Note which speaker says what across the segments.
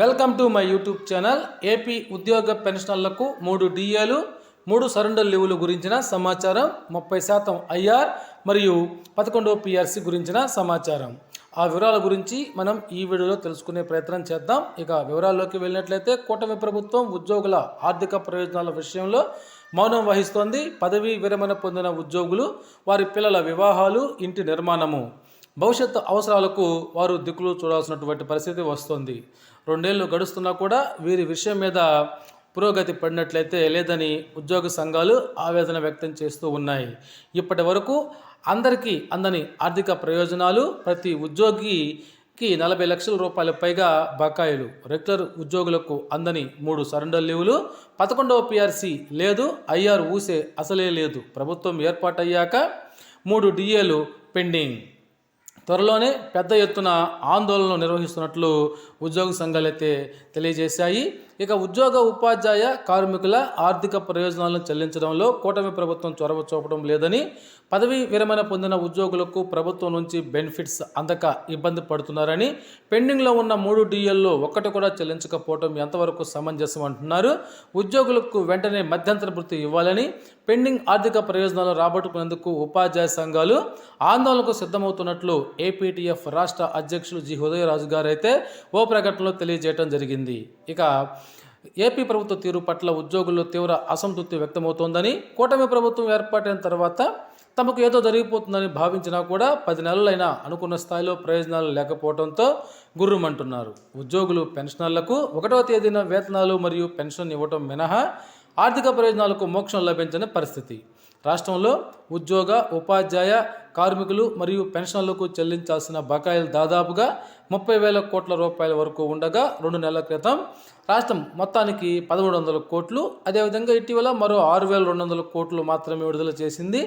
Speaker 1: Welcome to my YouTube channel. AP ఉద్యోగ పెన్షనర్లకు మూడు డిఏలు మూడు సరెండర్ లీవులు గురించిన సమాచారం ముప్పై శాతం ఐఆర్ మరియు పదకొండో పిఆర్సి గురించిన సమాచారం. ఆ వివరాల గురించి మనం ఈ వీడియోలో తెలుసుకునే ప్రయత్నం చేద్దాం. ఇక వివరాల్లోకి వెళ్ళినట్లయితే కూటమి ప్రభుత్వం ఉద్యోగుల ఆర్థిక ప్రయోజనాల విషయంలో మౌనం వహిస్తోంది. పదవీ విరమణ పొందిన ఉద్యోగులు వారి పిల్లల వివాహాలు ఇంటి నిర్మాణము. భవిష్యత్తు అవసరాలకు వారు దిక్కులు చూడాల్సినటువంటి పరిస్థితి వస్తుంది. రెండేళ్ళు గడుస్తున్నా కూడా వీరి విషయం మీద పురోగతి పడినట్లయితే లేదని ఉద్యోగ సంఘాలు ఆవేదన వ్యక్తం చేస్తూ ఉన్నాయి. ఇప్పటి వరకు అందరికీ అందని ఆర్థిక ప్రయోజనాలు ప్రతి ఉద్యోగికి నలభై లక్షల రూపాయల పైగా బకాయిలు రెగ్యులర్ ఉద్యోగులకు అందని మూడు సరెండర్ లీవులు పదకొండవ పిఆర్సీ లేదు ఐఆర్ ఊసే అసలే లేదు. ప్రభుత్వం ఏర్పాటయ్యాక మూడు డిఏలు పెండింగ్. త్వరలోనే పెద్ద ఎత్తున ఆందోళనలు నిర్వహిస్తున్నట్లు ఉద్యోగ సంఘాలైతే తెలియజేశాయి. ఇక ఉద్యోగ ఉపాధ్యాయ కార్మికుల ఆర్థిక ప్రయోజనాలను చెల్లించడంలో కూటమి ప్రభుత్వం చొరవ చూపడం లేదని పదవీ విరమణ పొందిన ఉద్యోగులకు ప్రభుత్వం నుంచి బెనిఫిట్స్ అందక ఇబ్బంది పడుతున్నారని పెండింగ్లో ఉన్న మూడు డిఎల్లో ఒక్కటి కూడా చెల్లించకపోవడం ఎంతవరకు సమంజసం అంటున్నారు. ఉద్యోగులకు వెంటనే మధ్యంతర వృత్తి ఇవ్వాలని పెండింగ్ ఆర్థిక ప్రయోజనాలు రాబట్టుకునేందుకు ఉపాధ్యాయ సంఘాలు ఆందోళనకు సిద్ధమవుతున్నట్లు ఏపీటీఎఫ్ రాష్ట్ర అధ్యక్షులు జి ఉదయరాజు గారు అయితే ఓ ప్రకటనలో తెలియజేయడం జరిగింది. ఇక ఏపీ ప్రభుత్వ తీరు పట్ల ఉద్యోగుల్లో తీవ్ర అసంతృప్తి వ్యక్తమవుతోందని కూటమి ప్రభుత్వం ఏర్పాటైన తర్వాత తమకు ఏదో జరిగిపోతుందని భావించినా కూడా పది నెలలైనా అనుకున్న స్థాయిలో ప్రయోజనాలు లేకపోవడంతో గుర్రుమంటున్నారు. ఉద్యోగులు పెన్షనర్లకు ఒకటవ తేదీన వేతనాలు మరియు పెన్షన్ ఇవ్వటం మినహా ఆర్థిక ప్రయోజనాలకు మోక్షం లభించని పరిస్థితి. రాష్ట్రంలో ఉద్యోగ ఉపాధ్యాయ కార్మికులు మరియు పెన్షన్లకు చెల్లించాల్సిన బకాయిలు దాదాపుగా ముప్పై వేల కోట్ల రూపాయల వరకు ఉండగా రెండు నెలల క్రితం రాష్ట్రం మొత్తానికి పదమూడు వందల కోట్లు. అదేవిధంగా ఇటీవల మరో ఆరు వేల రెండు వందల కోట్లు మాత్రమే విడుదల చేసింది.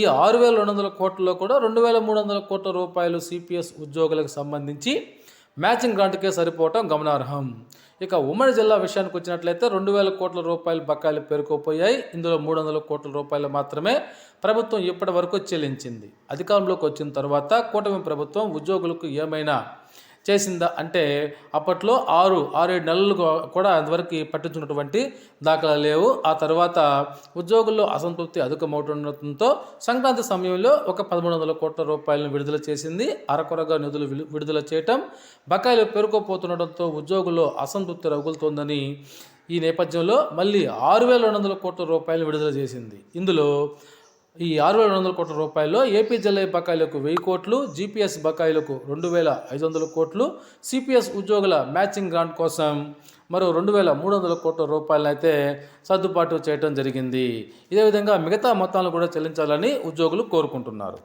Speaker 1: ఈ ఆరు వేల రెండు వందల కోట్లలో కూడా రెండు వేల మూడు వందల కోట్ల రూపాయలు సిపిఎస్ ఉద్యోగులకు సంబంధించి మ్యాచింగ్ గ్రాంట్కే సరిపోవటం గమనార్హం. ఇక ఉమ్మడి జిల్లా విషయానికి వచ్చినట్లయితే రెండు వేల కోట్ల రూపాయల బకాయిలు పేరుకోపోయాయి. ఇందులో మూడు వందల కోట్ల రూపాయలు మాత్రమే ప్రభుత్వం ఇప్పటి వరకు చెల్లించింది. అధికారంలోకి వచ్చిన తర్వాత కూటమి ప్రభుత్వం ఉద్యోగులకు ఏమైనా చేసిందా అంటే అప్పట్లో ఆరు ఆరేడు నెలలు కూడా అంతవరకు పట్టించున్నటువంటి దాఖలా లేవు. ఆ తర్వాత ఉద్యోగుల్లో అసంతృప్తి అధికమవుతుండటంతో సంక్రాంతి సమయంలో ఒక పదమూడు వందల కోట్ల రూపాయలను విడుదల చేసింది. అరకొరగా నిధులు విడుదల చేయటం బకాయిలు పేరుకోపోతుండటంతో ఉద్యోగుల్లో అసంతృప్తి రగులుతోందని ఈ నేపథ్యంలో మళ్ళీ ఆరు వేల రెండు వందల కోట్ల రూపాయలు విడుదల చేసింది. ఇందులో ఈ ఆరు వేల రెండు వందల కోట్ల రూపాయల్లో ఏపీ జిల్లా బకాయిలకు వెయ్యి కోట్లు జీపీఎస్ బకాయిలకు రెండు వేల ఐదు వందల కోట్లు సిపిఎస్ ఉద్యోగుల మ్యాచింగ్ గ్రాంట్ కోసం మరో రెండు వేల మూడు వందల కోట్ల రూపాయలను అయితే సర్దుబాటు చేయడం జరిగింది. ఇదే విధంగా మిగతా మొత్తాలను కూడా చెల్లించాలని ఉద్యోగులు కోరుకుంటున్నారు.